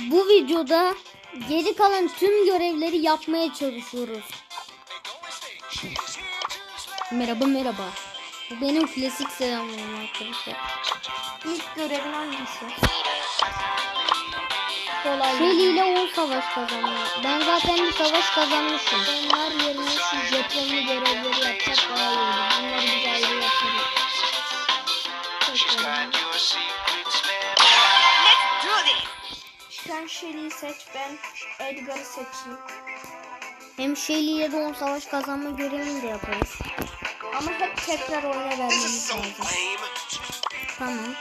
Bu videoda geri kalan tüm görevleri yapmaya çalışıyoruz. Merhaba merhaba. Bu benim klasik selamlarım arkadaşlar. İlk görevin hangisi? Kolay. Shelly ile 10 savaş kazandı. Ben zaten bir savaş kazanmışım. Onlar yerine şu jetonlu görevleri yapsak daha iyi olur. Bunları biz ayrı yaparız. Tekrar. Sen Shelly'i seç ben Edgar'ı seçeyim. Hem Shelly ile de 10 savaş kazanma görevini de yaparız. Ama hep tekrar oyuna vermemiz lazım. Tamam.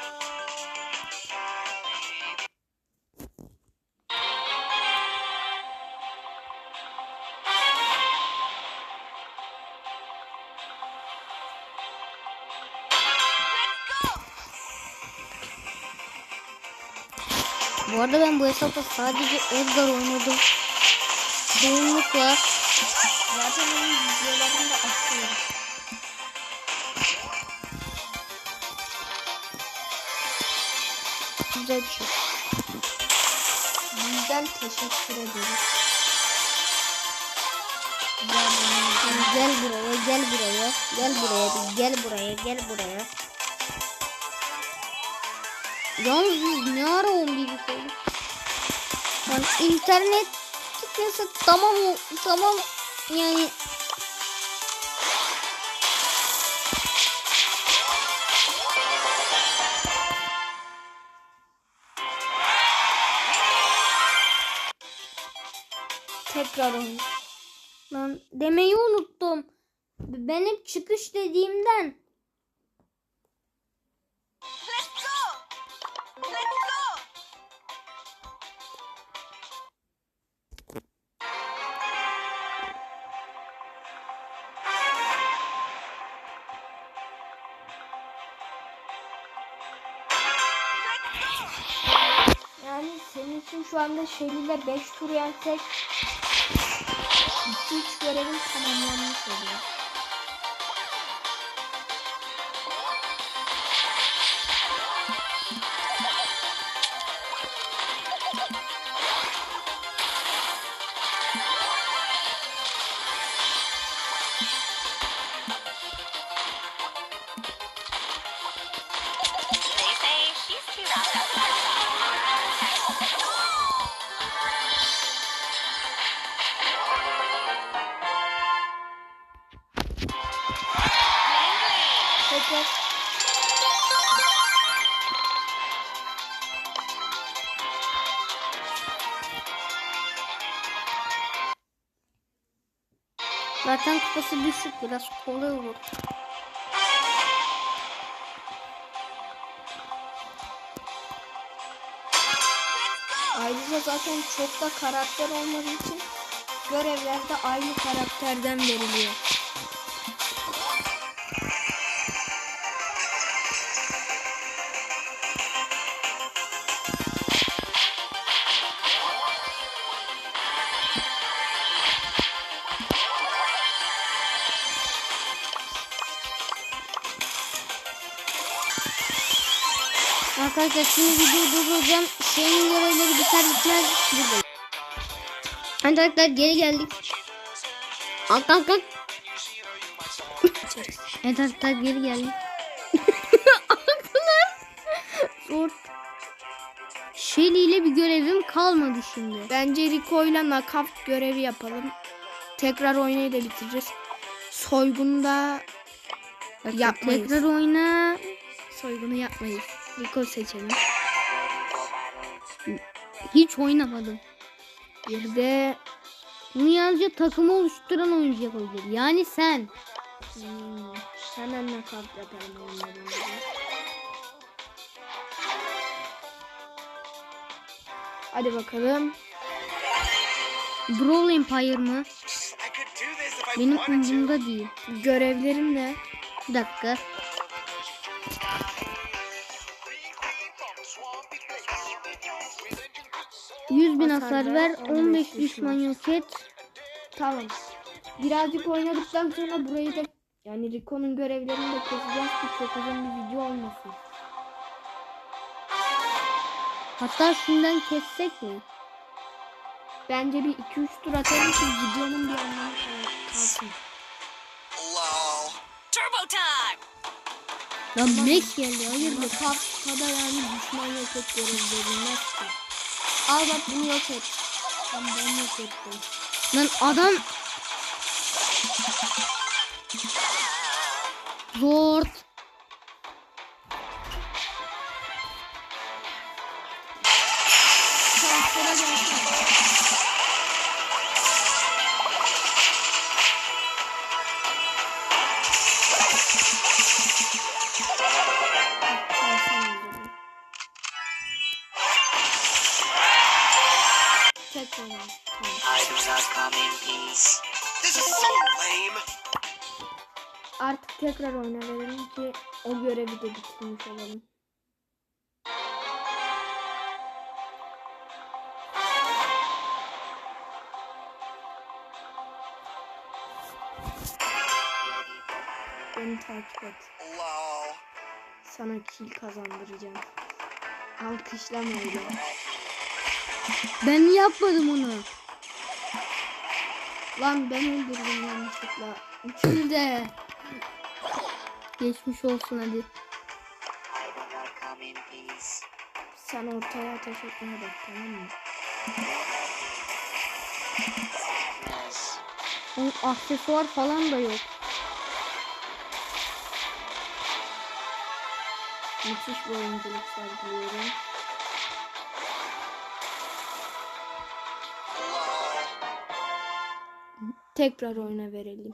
Bu arada ben bu hesapta sadece Edgar oynadım. Çoğunlukla Zaten onun videolarını da atıyorum. güzel bir şey. Bizden teşekkür ederiz. Gel buraya, gel buraya, gel buraya, bir gel buraya, gel buraya. Yalnız biz ne ara 11 olduk? Yani internet gitmese tamam tamam yani Tekrar oyun. lan demeyi unuttum. Ben hep çıkış dediğimden şu anda Shelly ile 5 tur yensek 2-3 görevin tamamlanmış oluyor. Tekrar zaten kupası düşük biraz kolay olur. ayrıca zaten çok da karakter olmadığı için görevler de aynı karakterden veriliyor. Arkadaşlar şimdi videoyu durduracağım. Şeyin görevleri biter bitmez buradayım. Arkadaşlar geri geldik. Kalk kalk kalk. evet arkadaşlar geri geldik. Arkadaşlar. Zor. Shelly ile bir görevim kalmadı şimdi. Bence Rico ile nakavt görevi yapalım. Tekrar oynayı da bitireceğiz. Soygunda Bak, Yapmayız. Tekrar oyna. soygunu yapmayız. Rico seçelim. Hiç oynamadım. Bir de Bunu yalnızca takımı oluşturan oyuncu yapabilir. Yani sen. hmm, hemen nakavt yapalım onların. Hadi bakalım. Brawl Empire mı? Benim umurumda değil. Görevlerim ne? Bir dakika. 100 bin Hasar ver, ver, 15 15 düşman. yok et. Tamam. Birazcık oynadıktan sonra burayı da yani Rico'nun görevlerini de keseceğiz ki çok uzun bir video olmasın. Hatta şundan kessek mi? Bence bir 2-3 tur atalım ki videonun bir anlamı kal- kalsın. Turbo time. Lan Max geldi hayır Bu haftada yani düşman yok et görev verilmez ki. Al bak bunu yok et. Ben yok ettim. Lan adam Zord. Lame. Artık tekrar oyna verelim ki o görevi de bitirmiş olalım. Beni takip et. Sana kill kazandıracağım. Alkışlama öyle. Ben yapmadım onu. Lan ben öldürdüm yanlışlıkla. Üçünü de. Geçmiş olsun hadi. Sen ortaya ateş etmeye bak tamam mı? Onun aksesuar falan da yok. Müthiş bir oyunculuk sergiliyorum. Tekrar oyuna verelim.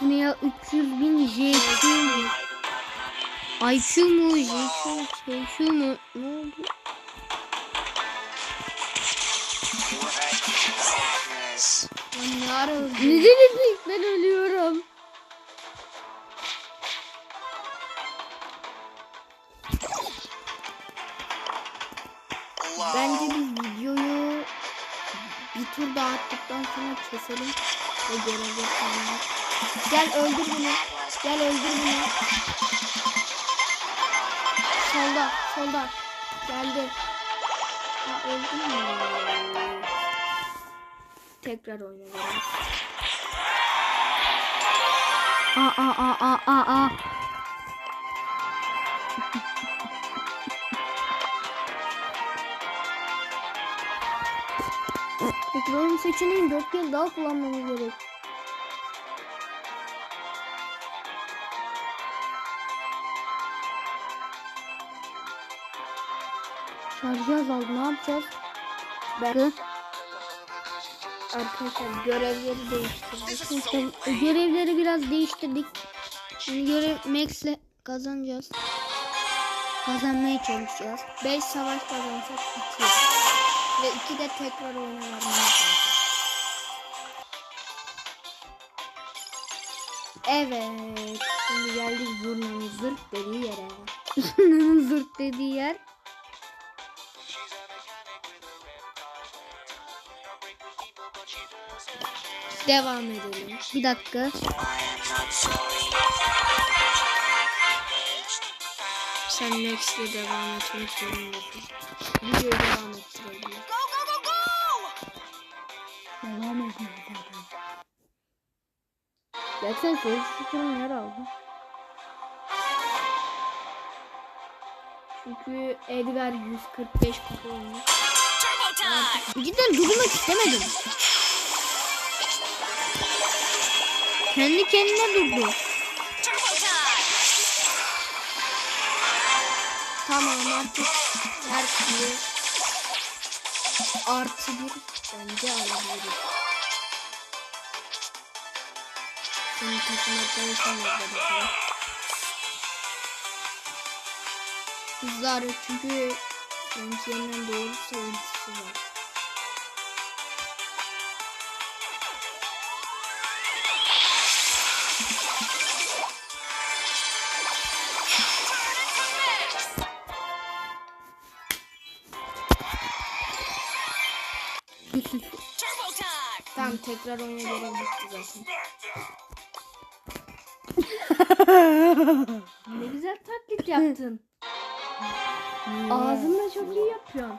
Bu ne ya 300 bin JQ mu? IQ mu? JQ, JQ mu? Lan ne ara öldün? Ne demek ben ölüyorum. Bence biz videoyu bir tur daha attıktan sonra keselim ve görev yapalım. Gel öldür bunu. Gel öldür bunu. Solda, solda. Geldi. Ha, öldü mü? Tekrar oyna verelim. Aa aa aa aa aa. Peki benim seçeneğim 4 kez daha kullanmamız gerek. Şarjı azaldı ne yapacağız? Ben arkadaşlar görevleri değiştirdik. İşte görevleri biraz değiştirdik. Şimdi görev Max'le kazanacağız. Kazanmaya çalışacağız. 5 savaş kazansak 2. Ve 2 de tekrar oyuna vermemiz lazım. Evet. Şimdi geldik zurnanın zırt dediği yere. Zırt dediği yer. Devam edelim. Bir dakika. Sen Next'le devam etmek zorundasın. Videoyu devam ettirelim. Go, go, go, go! Devam zaten. Gerçekten soru şukurun yer aldı. Çünkü Edgar 145 kupa olmuş. Cidden durmak istemedim. Kendi kendine durdu. Tamam artık her şeyi artı bir bence alabiliriz. Senin takım bakalım. Hızlar çünkü benimki yeniden doğruysa ultisi var. Tekrar bitti zaten. ne güzel taklit yaptın. Ağzınla çok iyi yapıyorsun.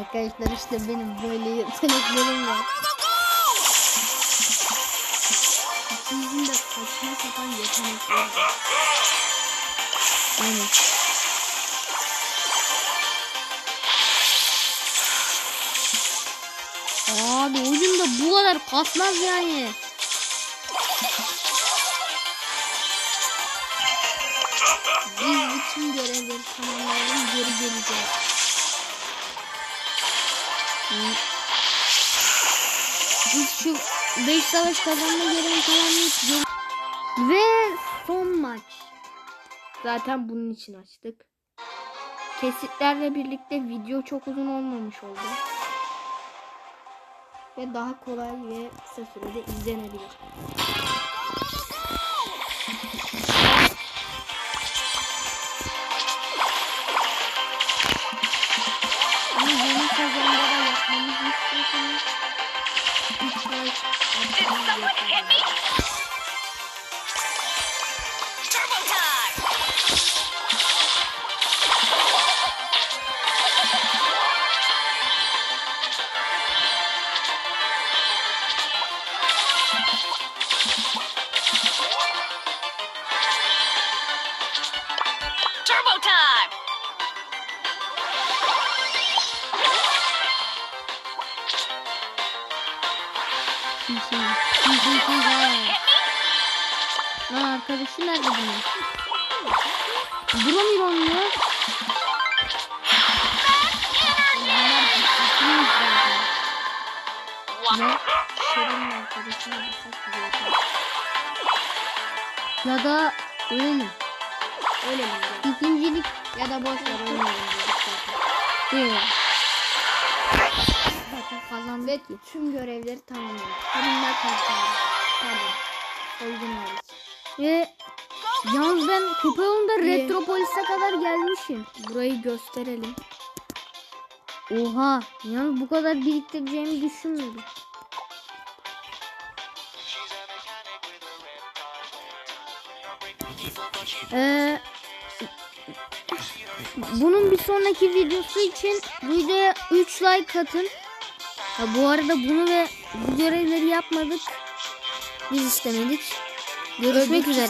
Arkadaşlar işte benim böyle yeteneklerim var. İkimizin de saçma sapan yetenekleri var. Aynen. Abi oyunda bu kadar kasmaz yani. Biz bütün görevleri tamamlayalım geri geleceğiz. Biz şu 5 savaş kazanma görevi tamamlayıp gel- Ve son maç. Zaten bunun için açtık. Kesitlerle birlikte video çok uzun olmamış oldu. Ve daha kolay ve kısa sürede izlenebilir. Bunu yeni sezonda da Turbo time. Lan arkadaşı nerede bunun? Bulamıyor onu ya. One. Şirin'in arkadaşına olur. Ya da öyle mi? Öyle mi? İkincilik Ya da boş ver oynayalım değil. Zaten kazandık Ve ki. tüm görevleri tamamladık. Kartları. Pardon. Soygun hariç. Ve yalnız ben kupa yolunda. Retropolis'e kadar gelmişim. Burayı gösterelim. Oha. Yalnız bu kadar biriktireceğimi düşünmüyordum. Ee, bunun bir sonraki videosu için videoya 3 like atın. Ha, bu arada bunu ve bu görevleri yapmadık. Biz istemedik. Görüşmek Öbür üzere.